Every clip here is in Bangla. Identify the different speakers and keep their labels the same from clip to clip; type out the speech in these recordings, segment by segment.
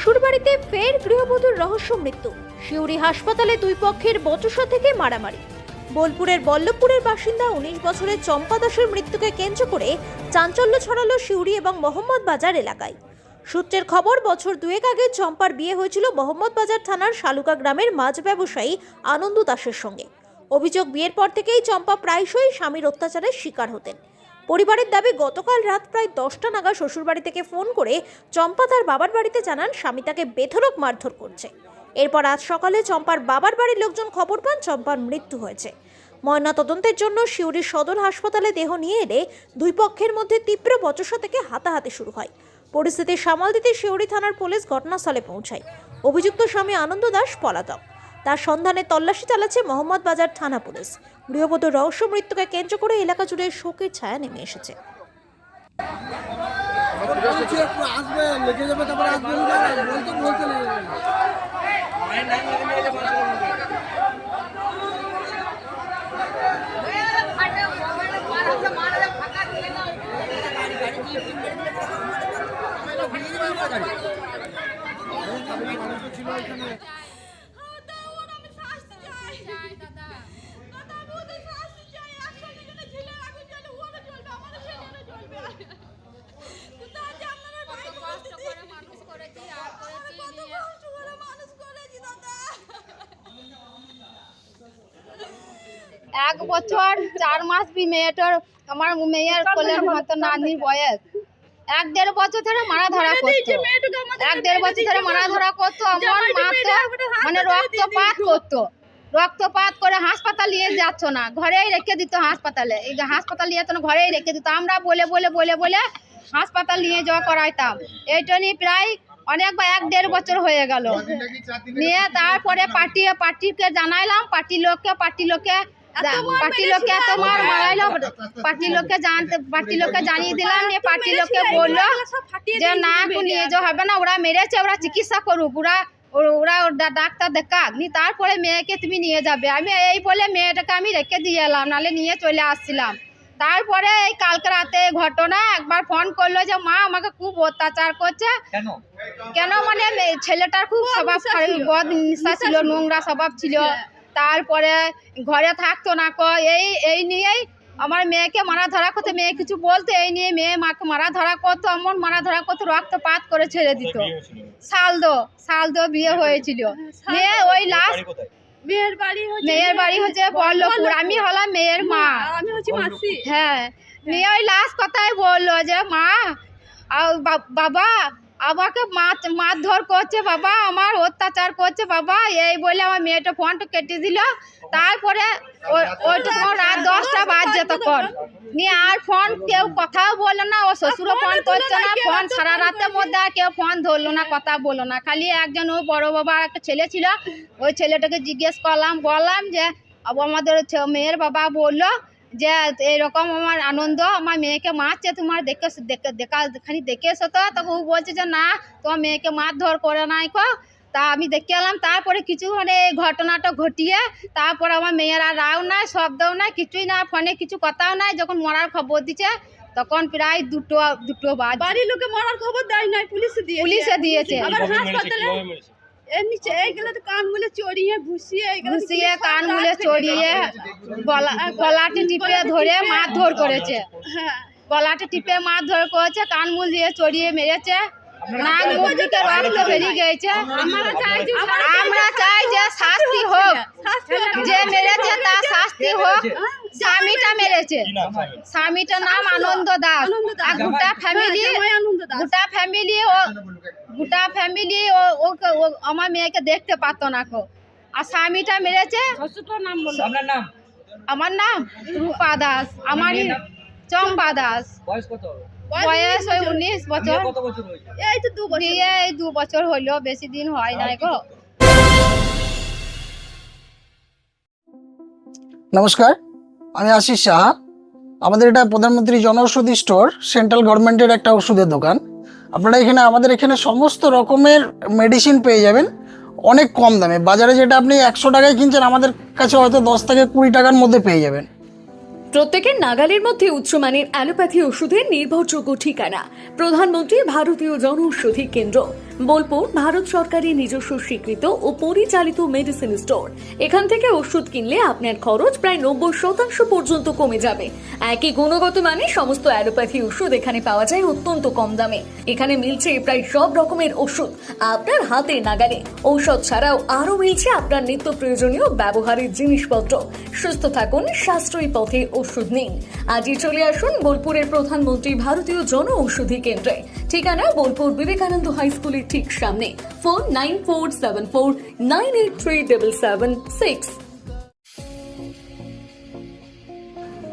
Speaker 1: শ্বশুরবাড়িতে ফের গৃহবধূর রহস্য মৃত্যু। শিউরি হাসপাতালে দুই পক্ষের বচসা থেকে মারামারি। বোলপুরের বল্লভপুরের বাসিন্দা উনিশ বছরের চম্পা দাসের মৃত্যুকে কেন্দ্র করে চাঞ্চল্য ছড়ালো শিউরি এবং মোহাম্মদ বাজার এলাকায়। সূত্রের খবর, বছর দুয়েক আগে চম্পার বিয়ে হয়েছিল মোহাম্মদ বাজার থানার শালুকা গ্রামের মাছ ব্যবসায়ী আনন্দ দাসের সঙ্গে। অভিযোগ, বিয়ের পর থেকেই চম্পা প্রায়শই স্বামীর অত্যাচারের শিকার হতেন। পরিবারের দাবি, গতকাল রাত প্রায় দশটা নাগাদ শ্বশুরবাড়ি থেকে ফোন করে চম্পা তার বাবার বাড়িতে জানান, স্বামী তাকে বেধরক মারধর করছে। এরপর আজ সকালে চম্পার বাবার বাড়ির লোকজন খবর পান চম্পার মৃত্যু হয়েছে। ময়না তদন্তের জন্য শিউরি সদর হাসপাতালে দেহ নিয়ে এলে দুই পক্ষের মধ্যে তীব্র বচসা থেকে হাতাহাতি শুরু হয়। পরিস্থিতি সামাল দিতে শিউরি থানার পুলিশ ঘটনাস্থলে পৌঁছায়। অভিযুক্ত স্বামী আনন্দ দাস, পলাতক। তার সন্ধানে তল্লাশি চালাচ্ছে মোহাম্মদ বাজার থানা পুলিশ। গৃহবধূর রহস্য মৃত্যুকে কেন্দ্র করে এলাকা জুড়ে শোকের ছায়া নেমে এসেছে।
Speaker 2: আসবে যাবে, তারপরে আসবে বলতে বলতে লেগে যাবে
Speaker 3: এক বছর চার মাস বি মেয়েটার আমার মেয়ের কোলের মতো নানির বয়স। এক দেড় বছর ধরে মারা ধরা করতো। এক দেড় বছর ধরে মারা ধরা করতো। আমার মা তো মানে রক্তপাত করতো। রক্তপাত করে হাসপাতাল নিয়ে যাচ্ছ না ঘরেই রেখে দিত হাসপাতালে। এই যে হাসপাতাল নিয়ে যেত না ঘরেই রেখে দিত। আমরা বলে বলে বলে বলে হাসপাতাল নিয়ে যাওয়া করাইতাম। এইটা নিয়ে প্রায় অনেক বা এক দেড় বছর হয়ে গেল। নিয়ে তারপরে পার্টি পার্টিকে জানাইলাম পার্টি লোককে পার্টি লোককে পার্টি লোককে এত মার মারাইলো পার্টি লোককে জানতে পার্টি লোককে জানিয়ে দিলাম নিয়ে পার্টি লোককে বলল যে না নিয়ে যাওয়া হবে না ওরা মেরেছে ওরা চিকিৎসা করুক ওরা ওরা ওর ডা- ডাক্তার দেখাক নি তারপরে মেয়েকে তুমি নিয়ে যাবে। আমি এই বলে মেয়েটাকে আমি রেখে দিয়ে এলাম নালে নিয়ে চলে আসছিলাম। তারপরে এই কালকে রাতে ঘটনা একবার ফোন করল যে মা আমাকে খুব অত্যাচার করছে।
Speaker 4: কেন?
Speaker 3: কেন মানে ছেলেটার খুব স্বভাব বদ নিশা ছিল নোংরা স্বভাব ছিল। তারপরে ঘরে থাকতো না ক এই এই নিয়েই আমার মেয়েকে মারা ধরা করতো। মেয়ে কিছু বলতো এই নিয়ে মেয়ে মাকে মারা ধরা করতো এমন মারা ধরা করতো রক্তপাত করে ছেড়ে দিত। সালদো সালদো বিয়ে হয়েছিল। মেয়ে ওই লাস্ট
Speaker 5: মেয়ের বাড়ি হচ্ছে
Speaker 3: মেয়ের বাড়ি হচ্ছে বল্লভপুর। আমি হলাম মেয়ের মা।
Speaker 5: আমি হচ্ছে মাসি।
Speaker 3: হ্যাঁ। নিয়ে ওই লাস্ট কথাই বলল যে মা বাবা আমাকে মারধর করছে বাবা, আমার অত্যাচার করছে বাবা, এই বলে আমার মেয়েটা ফোনটা কেটে দিল। তারপরে ওইটা রাত দশটা বাজছে তখন। নিয়ে আর ফোন কেউ কথাও বলল না, ও শ্বশুরও ফোন করছে না, ফোন সারা রাতের মধ্যে আর কেউ ফোন ধরলো না, কথা বলল না। খালি একজন ও বড় বাবা একটা ছেলে ছিল, ওই ছেলেটাকে জিজ্ঞেস করলাম, বললাম যে আমাদের মেয়ের বাবা বলল যে এরকম আমার আনন্দ আমার মেয়েকে মারছে তোমার দেখে দেখে খানি দেখে এসো তো তখন ও বলছে যে না তোমার মেয়েকে মারধর করে নাই কো। তা আমি দেখে এলাম তারপরে কিছু মানে এই ঘটনাটা ঘটিয়ে তারপর আমার মেয়ের আর রাও নাই শব্দও নাই কিছুই না ফোনে কিছু কথাও নাই যখন মরার খবর দিচ্ছে তখন প্রায় দুটো দুটো বাজ।
Speaker 5: বাড়ির লোকে মরার খবর দেয় নাই পুলিশে দিয়ে
Speaker 3: পুলিশে দিয়েছে।
Speaker 5: আবার হাসপাতালে
Speaker 4: কীভাবে মেরেছে
Speaker 5: এমনি চে- এইগুলো তো কান মুলে চড়িয়ে ঘুষিয়ে
Speaker 3: ঘুষিয়ে
Speaker 5: সব
Speaker 3: কান মুলে চড়িয়ে গলা গলাটি টিপে ধরে মারধর করেছে।
Speaker 5: হ্যাঁ।
Speaker 3: গলাটা টিপে মারধর করেছে কান মুল দিয়ে চড়িয়ে মেরেছে। নাক মুখ থেকে রক্ত বেরিয়ে গেছে
Speaker 5: আমরা চাই যে
Speaker 3: আমরা চাই যে শাস্তি হোক। যে মেরেছে তার শাস্তি হোক। স্বামীটা মেরেছে? স্বামীটার নাম আনন্দ দাস। আর গোটা ফ্যামিলি
Speaker 5: জামাই আনন্দ দাস।
Speaker 3: গোটা ফ্যামিলি ও গোটা ফ্যামিলি ও আমার মেয়েকে দেখতে পারতো না কো। আর স্বামীটা মেরেছে আমার নাম রূপা দাস। আমার চম্পা দাস।
Speaker 4: বয়স
Speaker 3: ওই উনিশ বছর।
Speaker 5: এই তো দু বছর।
Speaker 3: এই দু বছর হইল বেশি দিন হয় নাই গো
Speaker 2: নমস্কার। আমি আশিস সাহা আমাদের এটা প্রধানমন্ত্রী জনঔষধি স্টোর সেন্ট্রাল গভর্নমেন্টের একটা ওষুধের দোকান। আপনারা এখানে, আমাদের এখানে সমস্ত রকমের মেডিসিন পেয়ে যাবেন, অনেক কম দামে। বাজারে যেটা আপনি একশো টাকায় কিনছেন, আমাদের কাছে হয়তো দশ থেকে কুড়ি টাকার মধ্যে পেয়ে যাবেন।
Speaker 4: প্রত্যেকের নাগালের মধ্যে উচ্চমানের অ্যালোপ্যাথি ওষুধের নির্ভরযোগ্য ঠিকানা। প্রধানমন্ত্রী ভারতীয় জনঔষধি কেন্দ্র। বোলপুর, ভারত সরকারের নিজস্ব স্বীকৃত ও পরিচালিত মেডিসিন স্টোর। এখান থেকে ওষুধ কিনলে আপনার খরচ প্রায় নব্বই শতাংশ পর্যন্ত কমে যাবে। একই গুণগত মানে সমস্ত অ্যালোপ্যাথি ওষুধ এখানে পাওয়া যায় অত্যন্ত কম দামে। এখানে মিলছে প্রায় সব রকমের ওষুধ আপনার হাতে নাগালে। ঔষধ ছাড়াও আরও মিলছে আপনার নিত্য প্রয়োজনীয় ব্যবহারের জিনিসপত্র। সুস্থ থাকুন, সাশ্রয়ী পথে ওষুধ নিন। আজই চলে আসুন বোলপুরের প্রধানমন্ত্রী ভারতীয় জন ঔষধি কেন্দ্রে। ঠিকানা বোলপুর বিবেকানন্দ হাই স্কুলের ঠিক সামনে। Phone nine four seven four nine eight three double seven six.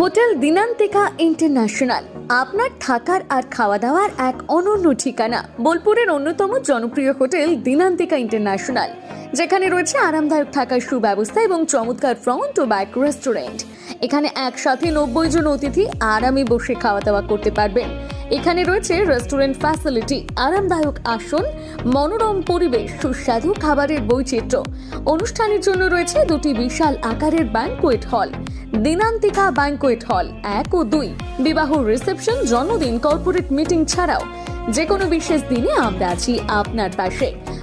Speaker 4: Hotel Dinantika international. আপনার থাকার আর খাওয়া দাওয়ার এক অনন্য ঠিকানা। বোলপুরের অন্যতম জনপ্রিয় হোটেল দিনান্তিকা ইন্টারন্যাশনাল। যেখানে রয়েছে আরামদায়ক থাকার সুব্যবস্থা এবং চমৎকার ফ্রন্ট ও ব্যাক রেস্টুরেন্ট এখানে একসাথে নব্বই জন অতিথি আরামে বসে খাওয়া দাওয়া করতে পারবেন। এখানে রয়েছে রেস্টুরেন্ট ফ্যাসিলিটি আরামদায়ক আসন, মনোরম পরিবেশ, সুস্বাদু খাবারের বৈচিত্র্য। অনুষ্ঠানের জন্য রয়েছে দুটি বিশাল আকারের banquet hall Dinantika banquet hall এক ও দুই। বিবাহ রিসেপশন জন্মদিন কর্পোরেট মিটিং ছাড়াও যে কোনো বিশেষ দিনে আমরা আছি আপনার পাশে।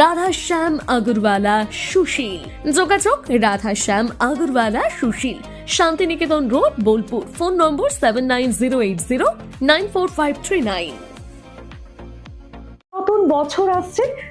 Speaker 4: রাধাশ্যাম আগরওয়ালা, সুশীল। যোগাযোগ রাধা শ্যাম আগরওয়ালা, সুশীল। শান্তিনিকেতন রোড, বোলপুর। ফোন নম্বর seven nine zero eight zero nine four five three nine
Speaker 6: নতুন বছর আসছে